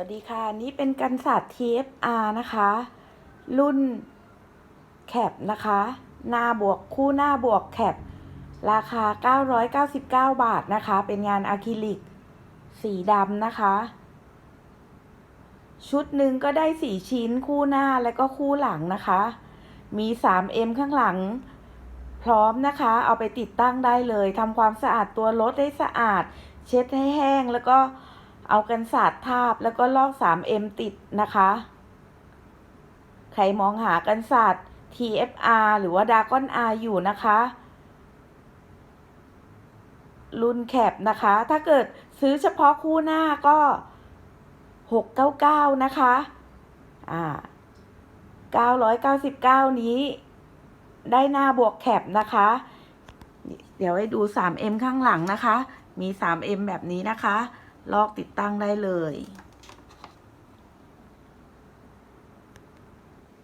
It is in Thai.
วัสดีค่ะ นี่เป็นกันศาสตร์ TFR นะคะ รุ่นแคปนะคะ หน้าบวกคู่หน้าบวกแคปราคา 999 บาทนะคะ เป็นงานอะคริลิก สีดำนะคะ ชุดหนึ่งก็ได้4ชิ้นคู่หน้าและก็คู่หลังนะคะ มี 3M ข้างหลัง พร้อมนะคะ เอาไปติดตั้งได้เลยทำความสะอาดตัวรถให้สะอาด เช็ดให้แห้งแล้วก็ เอากันสาดทาบแล้วก็ลอก 3M ติดนะคะ ใครมองหากันสาด TFR หรือว่า Dragon R อยู่นะคะ รุ่นแคปนะคะ ถ้าเกิดซื้อเฉพาะคู่หน้าก็ 699 นะคะ อ่า 999 นี้ ได้หน้าบวกแคปนะคะ เดี๋ยวให้ดู 3M ข้างหลังนะคะ มี 3M แบบนี้นะคะ ลอกติดตั้งได้เลย